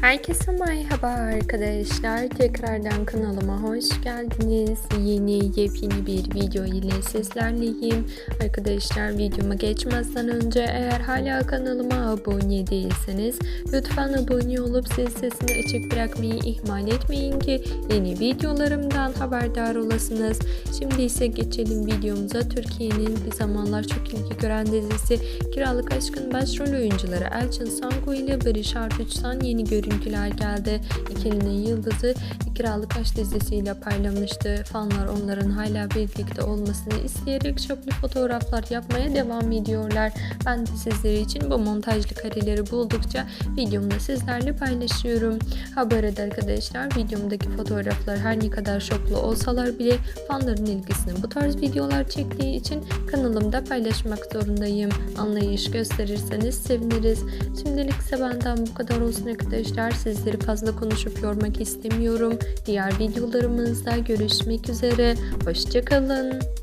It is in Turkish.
Herkese merhaba arkadaşlar. Tekrardan kanalıma hoş geldiniz. Yeni yepyeni bir video ile sizlerleyim. Arkadaşlar videoma geçmezden önce eğer hala kanalıma abone değilseniz lütfen abone olup zil sesini açık bırakmayı ihmal etmeyin ki yeni videolarımdan haberdar olasınız. Şimdi ise geçelim videomuza. Türkiye'nin bir zamanlar çok ilgi gören dizisi Kiralık Aşk'ın başrol oyuncuları Elçin Sangu ile Barış Arduç'tan yeni görüntüler geldi. İkilinin yıldızı Kiralık Aşk dizisiyle paylaşmıştı. Fanlar onların hala birlikte olmasını isteyerek çöplü fotoğraflar yapmaya devam ediyorlar. Ben de sizler için bu montajlı kareleri buldukça videomda sizlerle paylaşıyorum. Ha bu arada arkadaşlar videomdaki fotoğraflar her ne kadar şoklu olsalar bile fanların ilgisini bu tarz videolar çektiği için kanalımda paylaşmak zorundayım. Anlayış gösterirseniz seviniriz. Şimdilik ise benden bu kadar olsun arkadaşlar. Sizleri fazla konuşup yormak istemiyorum. Diğer videolarımızda görüşmek üzere. Hoşçakalın.